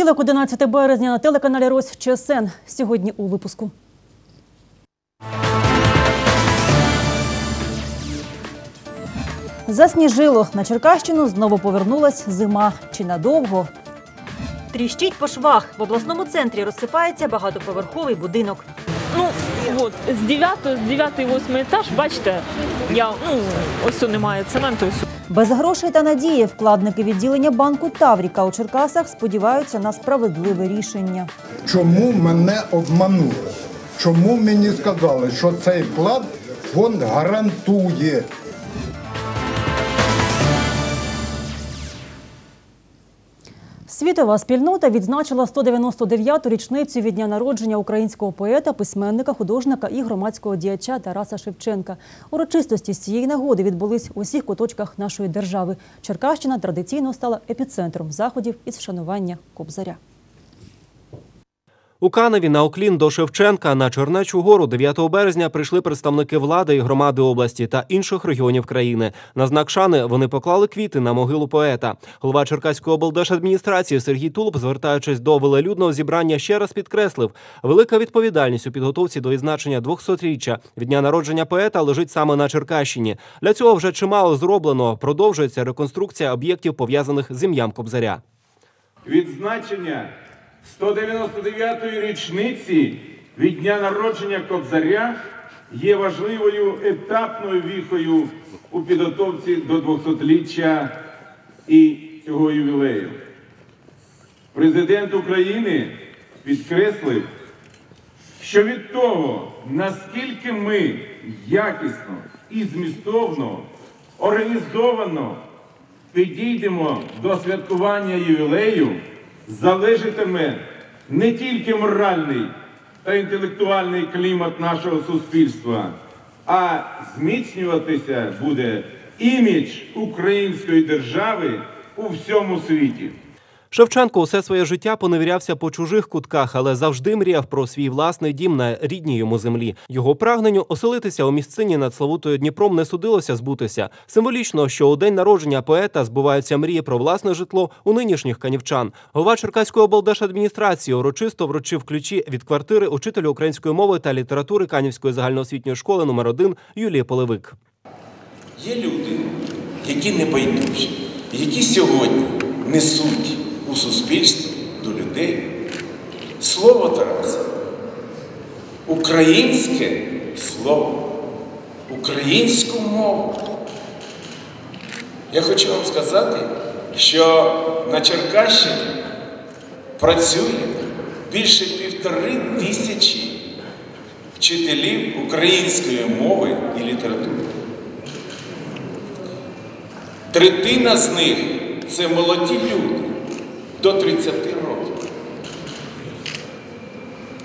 Понеділок, 11 березня на телеканалі Рось. Сьогодні у випуску. Засніжило. На Черкащину знову повернулась зима. Чи надовго? Тріщить по швах. В обласному центрі розсипається багатоповерховий будинок. Ну, от, з 9, з 9 8 етаж, бачите, я, ну, ось тут немає цементу. ось Без грошей та надії вкладники відділення банку Тавріка у Черкасах сподіваються на справедливе рішення. Чому мене обманули? Чому мені сказали, що цей план фонд гарантує? Світова спільнота відзначила 199-ту річницю від дня народження українського поета, письменника, художника і громадського діяча Тараса Шевченка. Урочистості з цієї нагоди відбулись у всіх куточках нашої держави. Черкащина традиційно стала епіцентром заходів із вшанування Кобзаря. У Каневі на Оклін до Шевченка на Чернечу гору 9 березня прийшли представники влади і громади області та інших регіонів країни. На знак шани вони поклали квіти на могилу поета. Голова Черкаської облдержадміністрації Сергій Тулуб, звертаючись до велелюдного зібрання, ще раз підкреслив: велика відповідальність у підготовці до відзначення 200-річчя від дня народження поета лежить саме на Черкащині. Для цього вже чимало зроблено. Продовжується реконструкція об'єктів пов'язаних з ім'ям Кобзаря. Відзначення 199-ї річниці від дня народження Кобзаря є важливою етапною віхою у підготовці до 200-ліття і цього ювілею. Президент України підкреслив, що від того, наскільки ми якісно і змістовно, організовано підійдемо до святкування ювілею, залежатиме не тільки моральний та інтелектуальний клімат нашого суспільства, а зміцнюватися буде імідж української держави у всьому світі. Шевченко усе своє життя поневірявся по чужих кутках, але завжди мріяв про свій власний дім на рідній йому землі. Його прагненню оселитися у місцині над Славутою Дніпром не судилося збутися. Символічно, що у день народження поета збуваються мрії про власне житло у нинішніх канівчан. Голова Черкаської облдержадміністрації урочисто вручив ключі від квартири учителю української мови та літератури Канівської загальноосвітньої школи номер 1 Юлії Полевик. Є люди, які не байдужі, які сьогодні несуть у суспільство до людей слово Тараса, українське слово, українську мову. Я хочу вам сказати, що на Черкащині працює більше півтори тисячі вчителів української мови і літератури. Третина з них це молоді люди до 30 років.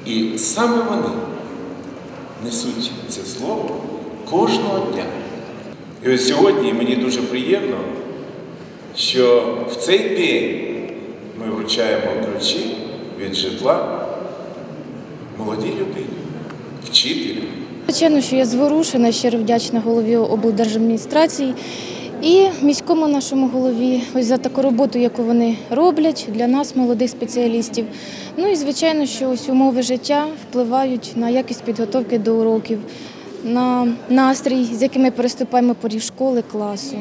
І саме вони несуть це слово кожного дня. І ось сьогодні мені дуже приємно, що в цей день ми вручаємо ключі від житла молодій людині, вчителю. Звичайно, що я зворушена, щиро вдячна голові облдержадміністрації і міському нашому голові ось за таку роботу, яку вони роблять для нас, молодих спеціалістів. Ну і звичайно, що ось умови життя впливають на якість підготовки до уроків, на настрій, з яким ми переступаємо поріг школи, класу.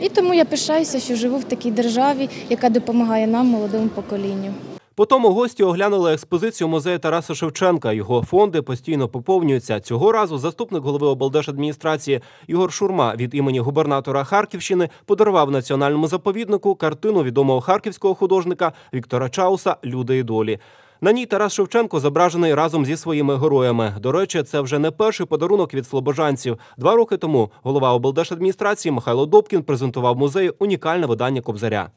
І тому я пишаюся, що живу в такій державі, яка допомагає нам, молодому поколінню. Потім гості оглянули експозицію музею Тараса Шевченка. Його фонди постійно поповнюються. Цього разу заступник голови облдержадміністрації Ігор Шурма від імені губернатора Харківщини подарував національному заповіднику картину відомого харківського художника Віктора Чауса Люди і долі. На ній Тарас Шевченко зображений разом зі своїми героями. До речі, це вже не перший подарунок від слобожанців. Два роки тому голова облдержадміністрації Михайло Добкін презентував музею унікальне видання Кобзаря.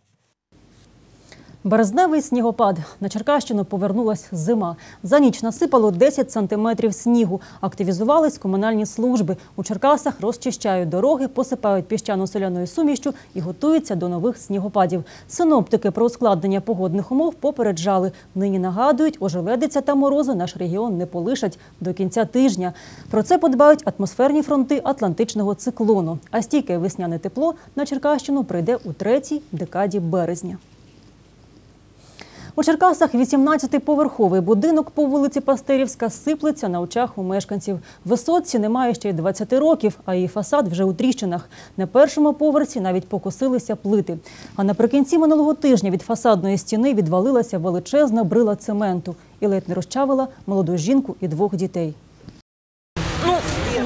Березневий снігопад. На Черкащину повернулась зима. За ніч насипало 10 сантиметрів снігу. Активізувались комунальні служби. У Черкасах розчищають дороги, посипають піщано-соляною сумішчю і готуються до нових снігопадів. Синоптики про ускладнення погодних умов попереджали. Нині нагадують, ожеледиця та морози наш регіон не полишать до кінця тижня. Про це подбають атмосферні фронти Атлантичного циклону. А стійке весняне тепло на Черкащину прийде у третій декаді березня. У Черкасах 18-поверховий будинок по вулиці Пастерівська сиплеться на очах у мешканців. Висотці немає ще й 20 років, а її фасад вже у тріщинах. На першому поверсі навіть покосилися плити. А наприкінці минулого тижня від фасадної стіни відвалилася величезна брила цементу і ледь не розчавила молоду жінку і двох дітей.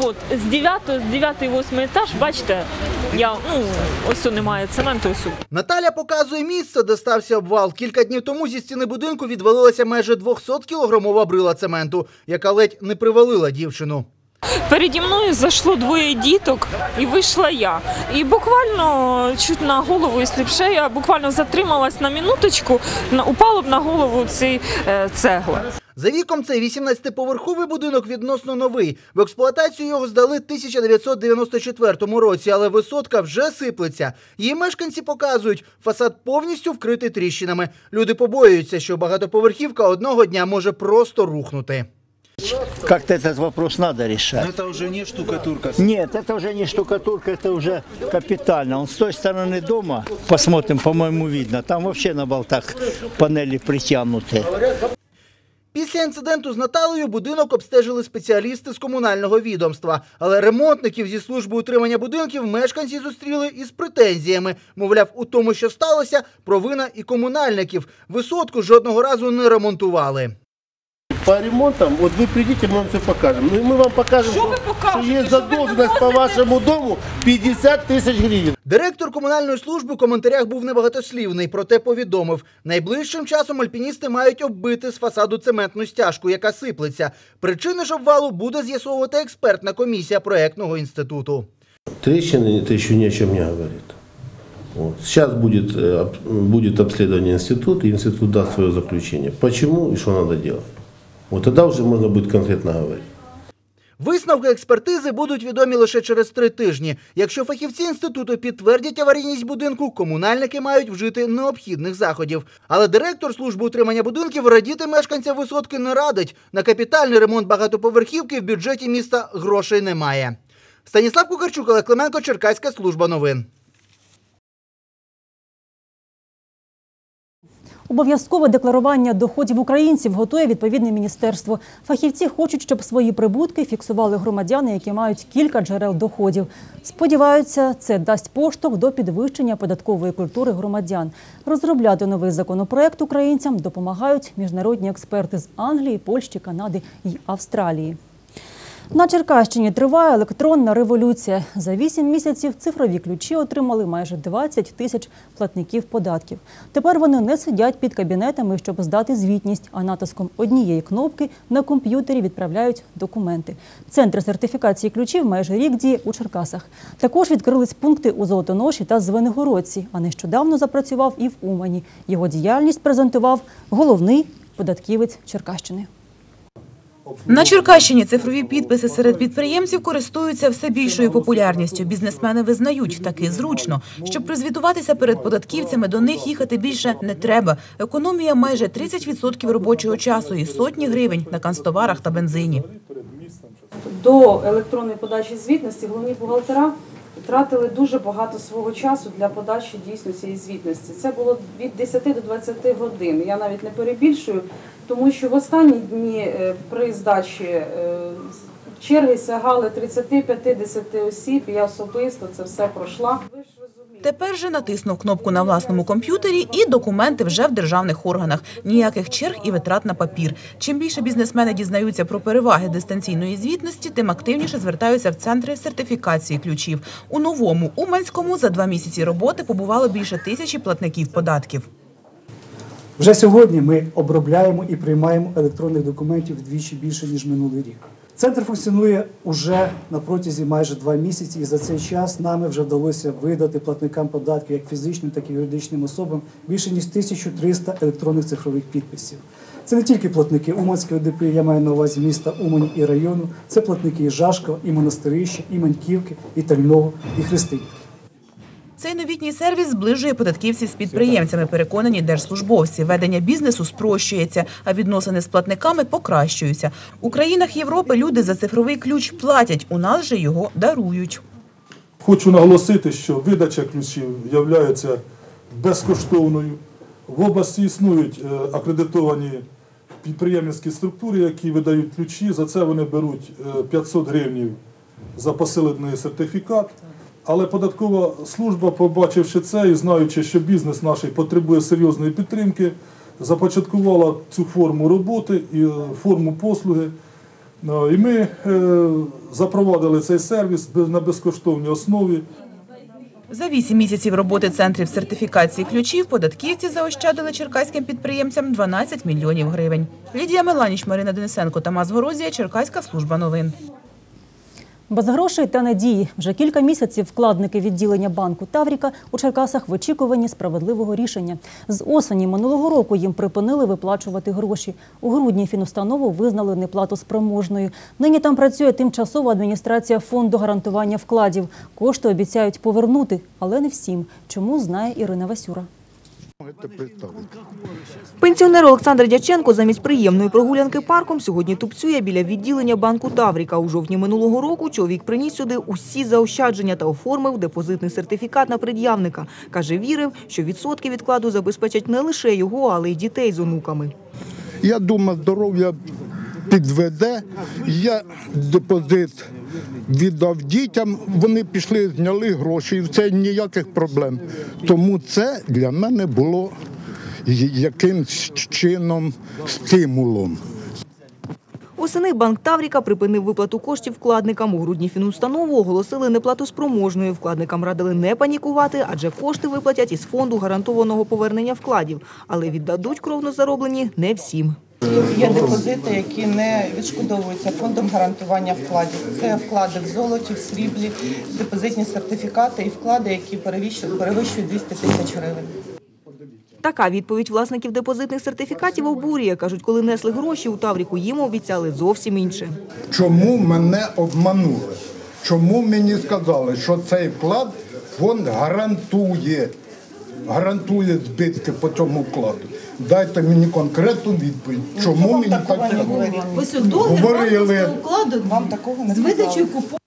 От, з 9, з 9 8 етаж, бачите, я, ну, ось тут немає цементу, ось. Наталя показує місце, де стався обвал. Кілька днів тому зі стіни будинку відвалилася майже 200-кілограмова брила цементу, яка ледь не привалила дівчину. Переді мною зайшло двоє діток і вийшла я. І буквально чуть на голову, б ще я буквально затрималась на минуточку, на, упало б на голову ці е, цегла. За віком цей 18-поверховий будинок відносно новий. В експлуатацію його здали в 1994 році, але висотка вже сиплеться. Її мешканці показують, фасад повністю вкритий тріщинами. Люди побоюються, що багатоповерхівка одного дня може просто рухнути. Как-то этот вопрос надо решать. Это уже не штукатурка. Нет, это уже не штукатурка, это уже капитально. Он с той стороны дома, посмотрим, по-моему, видно. Там вообще на болтах панели притянуты. Після інциденту з Наталею будинок обстежили спеціалісти з комунального відомства. Але ремонтників зі служби утримання будинків мешканці зустріли із претензіями. Мовляв, у тому, що сталося, провина і комунальників. Висотку жодного разу не ремонтували По ремонтам, вот вы придите, мы вам все покажем. Ну и мы вам покажем, что, что есть задолженность по вашему дому 50 тысяч гривен. Директор комунальної служби у коментарях був небагатослівний, проте повідомив, найближчим часом альпіністи мають оббити з фасаду цементну стяжку, яка сиплеться. Причини ж обвалу буде з'ясовувати експертна комісія проектного інституту. Трещины это еще ни о чем не говорит. Вот. Сейчас будет, э, об- будет обследование института, и институт даст свое заключение. Почему и что надо делать. Вот тогда уже можно будет конкретно говорить. Висновки експертизи будуть відомі лише через три тижні. Якщо фахівці інституту підтвердять аварійність будинку, комунальники мають вжити необхідних заходів. Але директор служби утримання будинків радіти мешканцям висотки не радить. На капітальний ремонт багатоповерхівки в бюджеті міста грошей немає. Станіслав Кукарчук, Олег Клименко, Черкаська служба новин. Обов'язкове декларування доходів українців готує відповідне міністерство. Фахівці хочуть, щоб свої прибутки фіксували громадяни, які мають кілька джерел доходів. Сподіваються, це дасть поштовх до підвищення податкової культури громадян. Розробляти новий законопроект українцям допомагають міжнародні експерти з Англії, Польщі, Канади і Австралії. На Черкащині триває електронна революція. За вісім місяців цифрові ключі отримали майже 20 тисяч платників податків. Тепер вони не сидять під кабінетами, щоб здати звітність, а натиском однієї кнопки на комп'ютері відправляють документи. Центр сертифікації ключів майже рік діє у Черкасах. Також відкрились пункти у Золотоноші та Звенигородці, а нещодавно запрацював і в Умані. Його діяльність презентував головний податківець Черкащини. На Черкащині цифрові підписи серед підприємців користуються все більшою популярністю. Бізнесмени визнають, таки зручно. Щоб призвітуватися перед податківцями, до них їхати більше не треба. Економія майже 30% робочого часу і сотні гривень на канцтоварах та бензині. до електронної подачі звітності головні бухгалтера втратили дуже багато свого часу для подачі дійсно цієї звітності. Це було від 10 до 20 годин. Я навіть не перебільшую, тому що в останні дні е, при здачі е, черги сягали 30-50 осіб. Я особисто це все пройшла. Тепер же натиснув кнопку на власному комп'ютері, і документи вже в державних органах. Ніяких черг і витрат на папір. Чим більше бізнесмени дізнаються про переваги дистанційної звітності, тим активніше звертаються в центри сертифікації ключів. У новому Уманському за два місяці роботи побувало більше тисячі платників податків. Вже сьогодні ми обробляємо і приймаємо електронних документів вдвічі більше ніж минулий рік. Центр функціонує уже на протязі майже два місяці, і за цей час нами вже вдалося видати платникам податків як фізичним, так і юридичним особам більше ніж 1300 електронних цифрових підписів. Це не тільки платники Уманської ОДП, я маю на увазі міста Умані і району. Це платники і Жашкова, і Монастирища, і Маньківки, і Тального, і Христинівки. Цей новітній сервіс зближує податківців з підприємцями, переконані держслужбовці. Ведення бізнесу спрощується, а відносини з платниками покращуються. У країнах Європи люди за цифровий ключ платять, у нас же його дарують. Хочу наголосити, що видача ключів є безкоштовною. В області існують е, акредитовані підприємницькі структури, які видають ключі. За це вони беруть е, 500 гривень за посилений сертифікат. Але податкова служба, побачивши це і знаючи, що бізнес наш потребує серйозної підтримки, започаткувала цю форму роботи і е, форму послуги. Ну, І ми е, запровадили цей сервіс на безкоштовній основі. За вісім місяців роботи центрів сертифікації ключів податківці заощадили черкаським підприємцям 12 мільйонів гривень. Лідія Меланіч, Марина Денисенко, Тамас Горозія, Черкаська служба новин. Без грошей та надії вже кілька місяців вкладники відділення банку Тавріка у Черкасах в очікуванні справедливого рішення. З осені минулого року їм припинили виплачувати гроші. У грудні фінустанову визнали неплатоспроможною. Нині там працює тимчасова адміністрація фонду гарантування вкладів. Кошти обіцяють повернути, але не всім. Чому знає Ірина Васюра. Пенсіонер Олександр Дяченко замість приємної прогулянки парком сьогодні тупцює біля відділення банку Тавріка. У жовтні минулого року чоловік приніс сюди усі заощадження та оформив депозитний сертифікат на пред'явника. Каже, вірив, що відсотки відкладу забезпечать не лише його, але й дітей з онуками. Я думаю, здоров'я підведе. Я депозит віддав дітям, вони пішли, зняли гроші, і це ніяких проблем. Тому це для мене було якимсь чином стимулом. Осени банк Тавріка припинив виплату коштів вкладникам. У грудні фінустанову оголосили неплатоспроможною. Вкладникам радили не панікувати, адже кошти виплатять із фонду гарантованого повернення вкладів. Але віддадуть кровно зароблені не всім. Є депозити, які не відшкодовуються фондом гарантування вкладів. Це вклади в золоті, в сріблі, депозитні сертифікати і вклади, які перевищують перевищують 200 тисяч гривень. Така відповідь власників депозитних сертифікатів обурює. Кажуть, коли несли гроші у Тавріку, їм обіцяли зовсім інше. Чому мене обманули? Чому мені сказали, що цей вклад фонд гарантує, гарантує збитки по цьому вкладу? Дайте мені конкретну відповідь. Чому мені так? Ось Говорили. укладу Вам такого не з видачею купонів.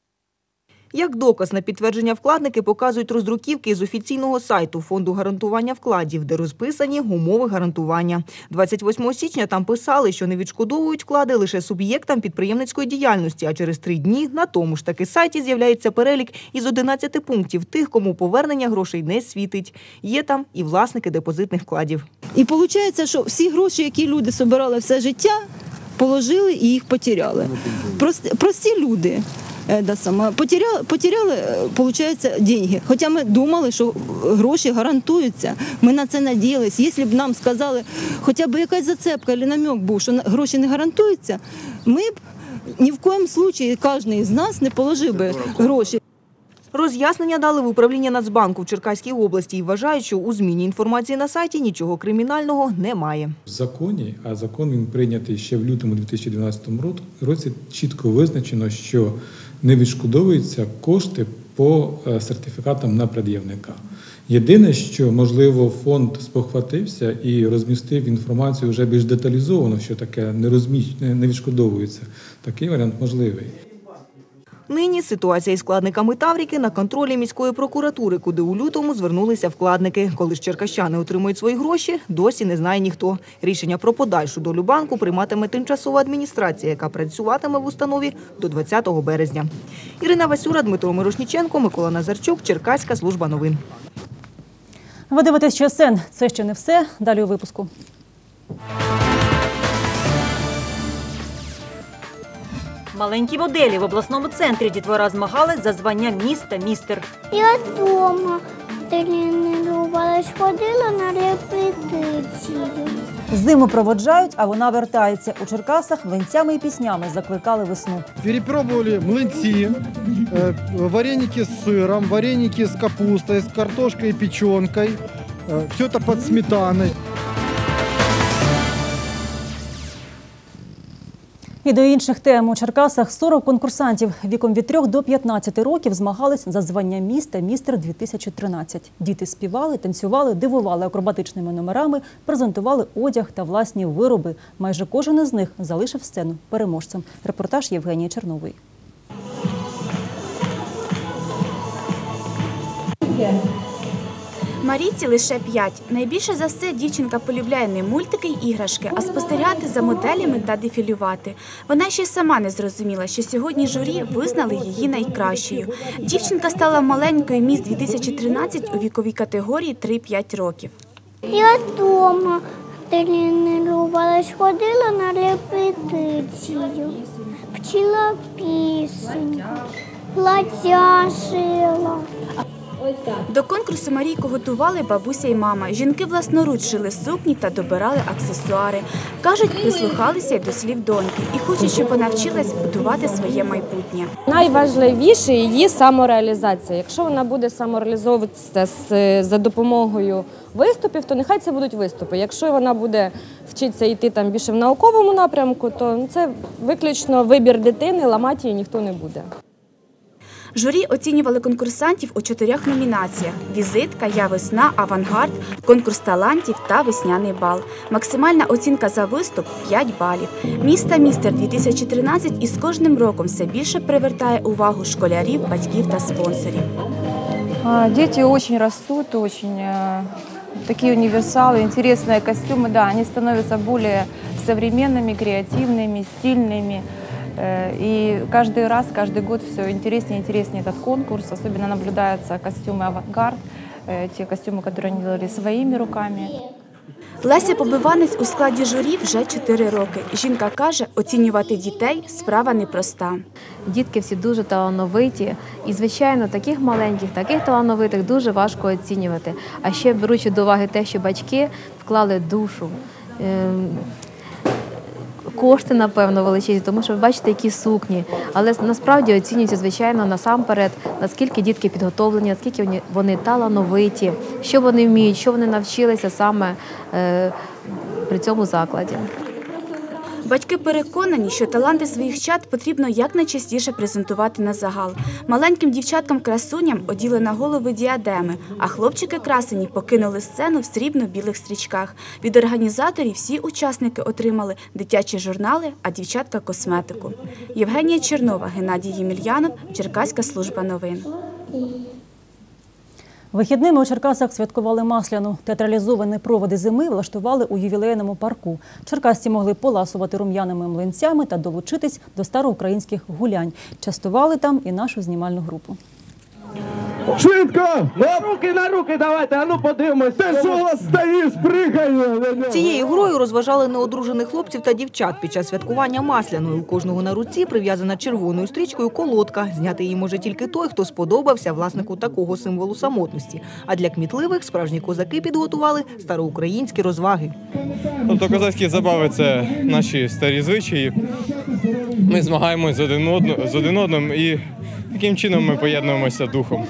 Як доказ на підтвердження вкладники показують роздруківки з офіційного сайту фонду гарантування вкладів, де розписані умови гарантування. 28 січня там писали, що не відшкодовують вклади лише суб'єктам підприємницької діяльності. А через три дні на тому ж таки сайті з'являється перелік із 11 пунктів тих, кому повернення грошей не світить. Є там і власники депозитних вкладів. І виходить, що всі гроші, які люди збирали все життя, положили і їх потеряли. Прості люди. Е, Да, саме, потеряли, потеряли, виходить, деньги. Хоча ми думали, що гроші гарантуються. Ми на це надіялись. Якщо б нам сказали, хоча б якась зацепка або намек був, що гроші не гарантуються, ми б ні в коєму случаї кожен з нас не положив би гроші. Роз'яснення дали в управління Нацбанку в Черкаській області і вважають, що у зміні інформації на сайті нічого кримінального немає. В законі, а закон він прийнятий ще в лютому 2012 ро- році, чітко визначено, що не відшкодовуються кошти по е, сертифікатам на пред'явника. Єдине, що можливо фонд спохватився і розмістив інформацію вже більш деталізовано, що таке не розміщ... не не відшкодовується. Такий варіант можливий. Нині ситуація із вкладниками Тавріки на контролі міської прокуратури, куди у лютому звернулися вкладники. Коли ж черкащани отримують свої гроші, досі не знає ніхто. Рішення про подальшу долю банку прийматиме тимчасова адміністрація, яка працюватиме в установі до 20 березня. Ірина Васюра, Дмитро Мирошніченко, Микола Назарчук, Черкаська служба новин. Ви дивитесь ЧСН. Це ще не все. Далі у випуску. Маленькі моделі в обласному центрі дітвора змагались за звання міста містер. Я вдома тренувалась, ходила на репетицію. Зиму проводжають, а вона вертається. У Черкасах венцями і піснями закликали весну. Перепробовали млинці, э, вареники с сыром, вареники с капустой, с картошкой и печенкой. Все это под сметаной. І до інших тем у Черкасах 40 конкурсантів віком від 3 до 15 років змагались за звання міста містер 2013. Діти співали, танцювали, дивували акробатичними номерами, презентували одяг та власні вироби. Майже кожен із них залишив сцену переможцем. Репортаж Євгенії Чернової. Марійці лише 5. Найбільше за все дівчинка полюбляє не мультики й іграшки, а спостерігати за моделями та дефілювати. Вона ще сама не зрозуміла, що сьогодні журі визнали її найкращою. Дівчинка стала маленькою міс 2013 у віковій категорії 3-5 років. Я вдома тренувалась, ходила на репетицію, вчила пісень, плаття шила. До конкурсу Марійку готували бабуся і мама. Жінки власноруч шили сукні та добирали аксесуари. Кажуть, прислухалися й до слів доньки і хочуть, щоб вона вчилась будувати своє майбутнє. Найважливіше її самореалізація. Якщо вона буде самореалізовуватися з- за допомогою виступів, то нехай це будуть виступи. Якщо вона буде вчитися йти там більше в науковому напрямку, то це виключно вибір дитини, ламати її ніхто не буде. Журі оцінювали конкурсантів у чотирьох номінаціях: візитка, я весна, авангард, конкурс талантів та весняний бал. Максимальна оцінка за виступ 5 балів. Міста містер 2013 із кожним роком все більше привертає увагу школярів, батьків та спонсорів. А, Дети очень растут, очень э, такие универсалы, интересные костюмы, да, они становятся более современными, креативными, стильными. Э, И каждый раз, каждый год все интереснее и интереснее этот конкурс. Особенно наблюдаются костюмы «Авангард», э, те костюмы, которые они делали своими руками. Леся Побиванець у складі журі вже 4 роки. Жінка каже, оцінювати дітей справа непроста. Дітки всі дуже талановиті, і звичайно, таких маленьких, таких талановитих дуже важко оцінювати. А ще беручи до уваги те, що батьки вклали душу. Кошти, напевно, величезні, тому що ви бачите, які сукні. Але насправді оцінюється, звичайно, насамперед, наскільки дітки підготовлені, наскільки вони- вони талановиті, що вони вміють, що вони навчилися саме е, при цьому закладі. Батьки переконані, що таланти своїх чад потрібно якнайчастіше презентувати на загал. Маленьким дівчаткам-красуням оділи на голови діадеми, а хлопчики красені покинули сцену в срібно-білих стрічках. Від організаторів всі учасники отримали дитячі журнали, а дівчатка косметику. Євгенія Чернова, Геннадій Ємельянов, Черкаська служба новин. Вихідними у Черкасах святкували масляну. Театралізовані проводи зими влаштували у ювілейному парку. Черкасці могли поласувати рум'яними млинцями та долучитись до староукраїнських гулянь. Частували там і нашу знімальну групу. Швидко! На руки, на руки давайте, а ну подивимось. Ти що у вас стоїш, пригай! Цією грою розважали неодружених хлопців та дівчат під час святкування масляної. У кожного на руці прив'язана червоною стрічкою колодка. Зняти її може тільки той, хто сподобався власнику такого символу самотності. А для кмітливих справжні козаки підготували староукраїнські розваги. Тобто козацькі забави це наші старі звичаї. Ми змагаємось з один, одно, з один одним і таким чином ми поєднуємося духом.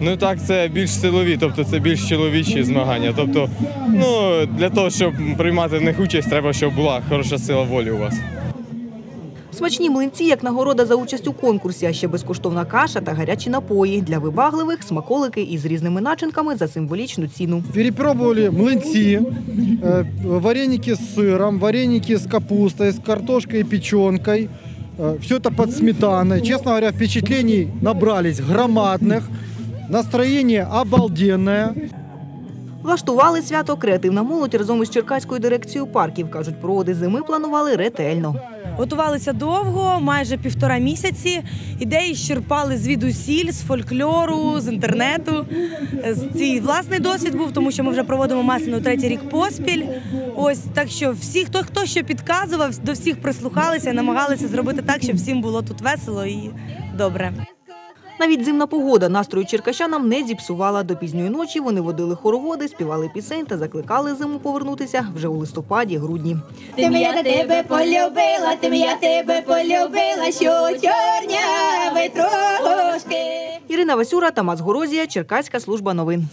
Ну так, це більш силові, тобто це більш чоловічі змагання. Тобто, ну для того, щоб приймати в них участь, треба, щоб була хороша сила волі у вас. Смачні млинці як нагорода за участь у конкурсі, а ще безкоштовна каша та гарячі напої. Для вибагливих смаколики із різними начинками за символічну ціну. Перепробовали млинці, э, вареники с сыром, вареники с капустой, с картошкой и печенкой. Все это под сметаной. Честно говоря, впечатлений набрались громадных. Настроение обалденное. Влаштували свято креативна молодь разом із Черкаською дирекцією парків. Кажуть, проводи зими планували ретельно. Готувалися довго, майже півтора місяці. Ідеї щерпали звідусіль, з фольклору, з інтернету. Цей власний досвід був, тому що ми вже проводимо масляну третій рік поспіль. Ось так що всі, хто хто що підказував, до всіх прислухалися, намагалися зробити так, щоб всім було тут весело і добре. Навіть зимна погода настрою черкащанам не зіпсувала. До пізньої ночі вони водили хороводи, співали пісень та закликали зиму повернутися вже у листопаді-грудні. Тим я тебе полюбила, тим я тебе полюбила, що чорнявий трошки. Ірина Васюра, Тамас Горозія, Черкаська служба новин.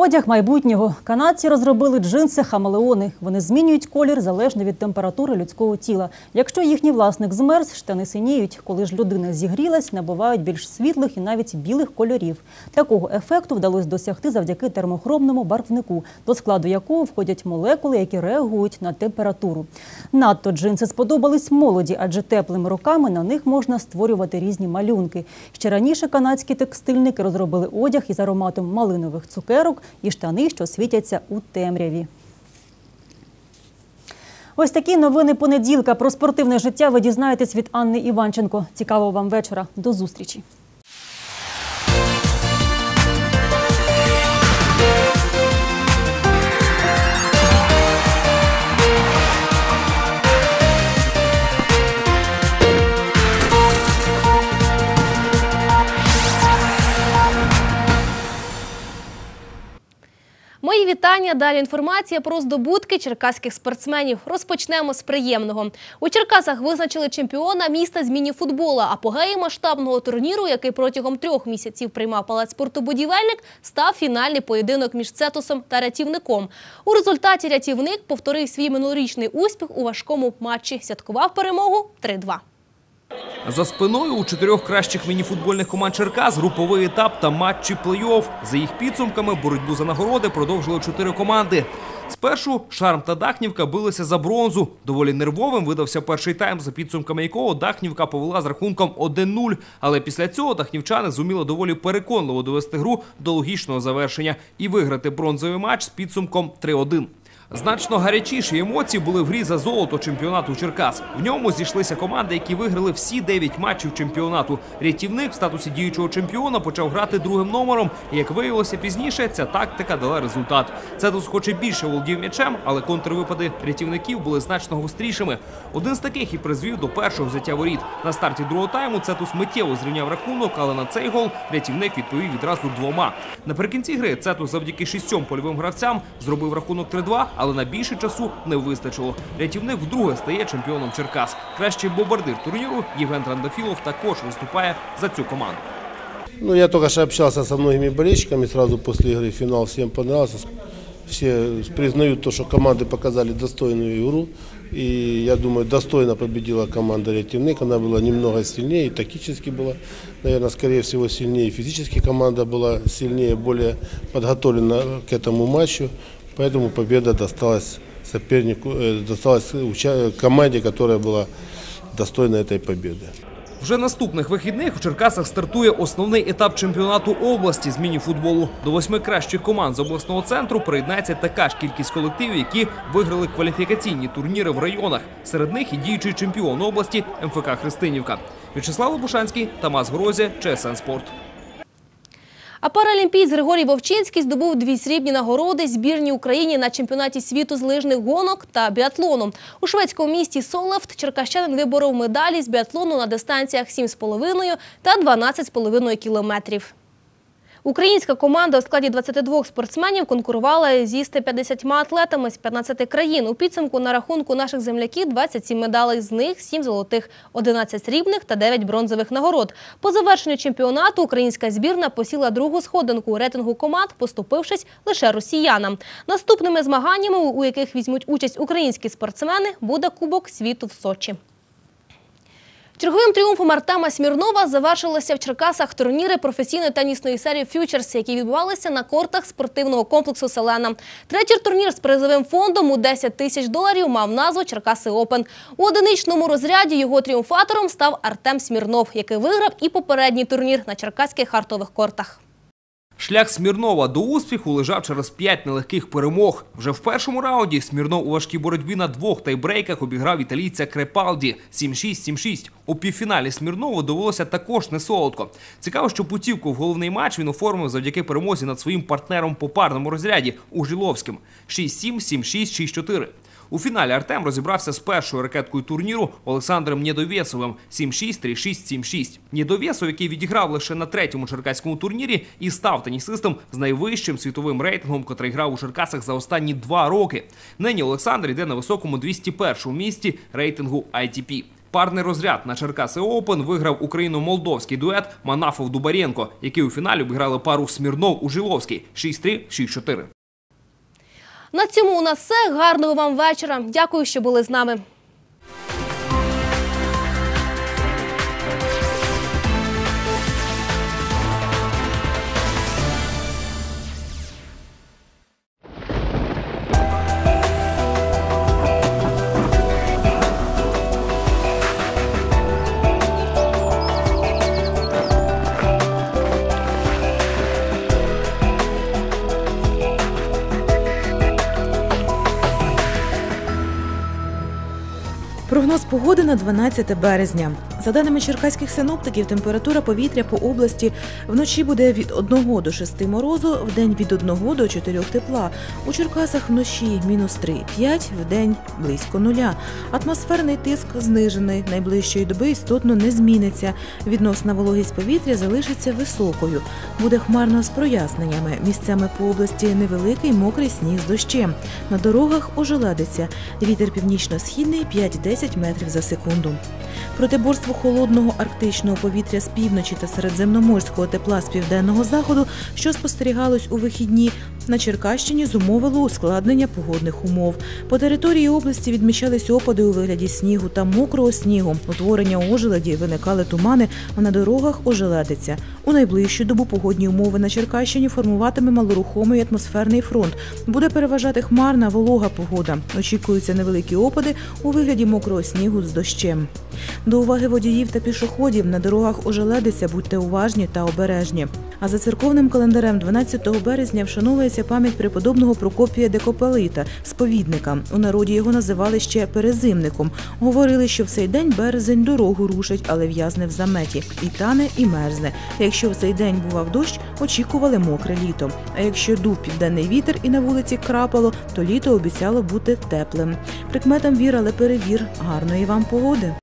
Одяг майбутнього. Канадці розробили джинси хамелеони. Вони змінюють колір залежно від температури людського тіла. Якщо їхній власник змерз, штани синіють. Коли ж людина зігрілась, набувають більш світлих і навіть білих кольорів. Такого ефекту вдалося досягти завдяки термохромному барвнику, до складу якого входять молекули, які реагують на температуру. Надто джинси сподобались молоді, адже теплими руками на них можна створювати різні малюнки. Ще раніше канадські текстильники розробили одяг із ароматом малинових цукерок і штани, що світяться у темряві. Ось такі новини понеділка про спортивне життя ви дізнаєтесь від Анни Іванченко. Цікавого вам вечора. До зустрічі. Мої вітання. Далі інформація про здобутки черкаських спортсменів. Розпочнемо з приємного. У Черкасах визначили чемпіона міста з міні-футбола. Апогеєм масштабного турніру, який протягом трьох місяців приймав палац спорту будівельник, став фінальний поєдинок між Цетусом та рятівником. У результаті рятівник повторив свій минулорічний успіх у важкому матчі. Святкував перемогу 3-2. За спиною у чотирьох кращих мініфутбольних команд Черкас груповий етап та матчі плей-офф. За їх підсумками боротьбу за нагороди продовжили чотири команди. Спершу Шарм та Дахнівка билися за бронзу. Доволі нервовим видався перший тайм, за підсумками якого Дахнівка повела з рахунком 1-0. Але після цього дахнівчани зуміли доволі переконливо довести гру до логічного завершення і виграти бронзовий матч з підсумком 3-1. Значно гарячіші емоції були в грі за золото чемпіонату Черкас. В ньому зійшлися команди, які виграли всі 9 матчів чемпіонату. Рятівник в статусі діючого чемпіона почав грати другим номером. Як виявилося пізніше, ця тактика дала результат. Цетус хоч і більше володів м'ячем, але контрвипади рятівників були значно гострішими. Один з таких і призвів до першого взяття воріт. На старті другого тайму Цетус миттєво зрівняв рахунок, але на цей гол рятівник відповів відразу двома. Наприкінці гри Цетус завдяки шістьом польовим гравцям зробив рахунок 3-2, але на більше часу не вистачило. Рятівник вдруге стає чемпіоном Черкас. Кращий бомбардир турніру Євген Трандафілов також виступає за цю команду. Ну, я только что общался со многими болельщиками сразу после игры. Финал всем понравился. Все признают то, что команды показали достойную игру. И я думаю, достойно победила команда Ретивник. Она была немного сильнее и тактически была, наверное, скорее всего, сильнее. И физически команда была сильнее, более подготовлена к этому матчу. Поэтому победа досталась сопернику, э, досталась уча- команде, которая была достойна этой победы. Вже наступних вихідних у Черкасах стартує основний етап чемпіонату області з міні-футболу. До восьми кращих команд з обласного центру приєднається така ж кількість колективів, які виграли кваліфікаційні турніри в районах. Серед них і діючий чемпіон області МФК Христинівка. В'ячеслав Лобушанський, Тамас Грозя, ЧСН Спорт. А паралімпійць Григорій Вовчинський здобув дві срібні нагороди збірній Україні на чемпіонаті світу з лижних гонок та біатлону. У шведському місті Солефт черкащанин виборов медалі з біатлону на дистанціях 7,5 та 12,5 кілометрів. Українська команда у складі 22 спортсменів конкурувала зі 150 атлетами з 15 країн. У підсумку на рахунку наших земляків 27 медалей, з них 7 золотих, 11 срібних та 9 бронзових нагород. По завершенню чемпіонату українська збірна посіла другу сходинку рейтингу команд, поступившись лише росіянам. Наступними змаганнями, у яких візьмуть участь українські спортсмени, буде Кубок світу в Сочі. Черговим тріумфом Артема Смірнова завершилися в Черкасах турніри професійної тенісної серії Фьючерс, які відбувалися на кортах спортивного комплексу «Селена». Третій турнір з призовим фондом у 10 тисяч доларів мав назву «Черкаси Опен». У одиничному розряді його тріумфатором став Артем Смірнов, який виграв і попередній турнір на черкаських хартових кортах. Шлях Смірнова до успіху лежав через п'ять нелегких перемог. Вже в першому раунді Смірнов у важкій боротьбі на двох тайбрейках обіграв італійця Крепалді 7-6-7-6. У півфіналі Смірнову довелося також не солодко. Цікаво, що путівку в головний матч він оформив завдяки перемозі над своїм партнером по парному розряді Ужиловським 6-7, 7-6, 6-4. У фіналі Артем розібрався з першою ракеткою турніру Олександром Нєдовєсовим 7-6, 3-6, 7-6. Нєдовєсов, який відіграв лише на третьому черкаському турнірі, і став тенісистом з найвищим світовим рейтингом, котрий грав у Черкасах за останні два роки. Нині Олександр йде на високому 201-му місці рейтингу ITP. Парний розряд на Черкаси Оупен виграв україно-молдовський дует Манафов Дубарєнко, який у фіналі обіграли пару Смірнов Ужиловський 6-3, 6-4. На цьому у нас все. Гарного вам вечора. Дякую, що були з нами. Погоди на 12 березня. За даними черкаських синоптиків, температура повітря по області вночі буде від 1 до 6 морозу, вдень від 1 до 4 тепла. У Черкасах вночі мінус 3, 5, вдень близько нуля. Атмосферний тиск знижений. Найближчої доби істотно не зміниться. Відносна вологість повітря залишиться високою. Буде хмарно з проясненнями. Місцями по області невеликий мокрий сніг з дощем. На дорогах ожеледиться. Вітер північно-східний 5-10 метрів за секунду. Протиборство холодного арктичного повітря з півночі та середземноморського тепла з південного заходу, що спостерігалось у вихідні, на Черкащині зумовило ускладнення погодних умов. По території області відмічались опади у вигляді снігу та мокрого снігу. Утворення ожеледі виникали тумани, а на дорогах ожеледиться. У найближчу добу погодні умови на Черкащині формуватиме малорухомий атмосферний фронт. Буде переважати хмарна волога погода. Очікуються невеликі опади у вигляді мокрого снігу з дощем. До уваги водіїв та пішоходів на дорогах ожеледиться, будьте уважні та обережні. А за церковним календарем 12 березня вшановується пам'ять преподобного Прокопія Декополита, сповідника. У народі його називали ще перезимником. Говорили, що в цей день березень дорогу рушить, але в'язне в заметі. І тане, і мерзне. Якщо в цей день бував дощ, очікували мокре літо. А якщо дув південний вітер і на вулиці крапало, то літо обіцяло бути теплим. Прикметам вір, але перевір. Гарної вам погоди.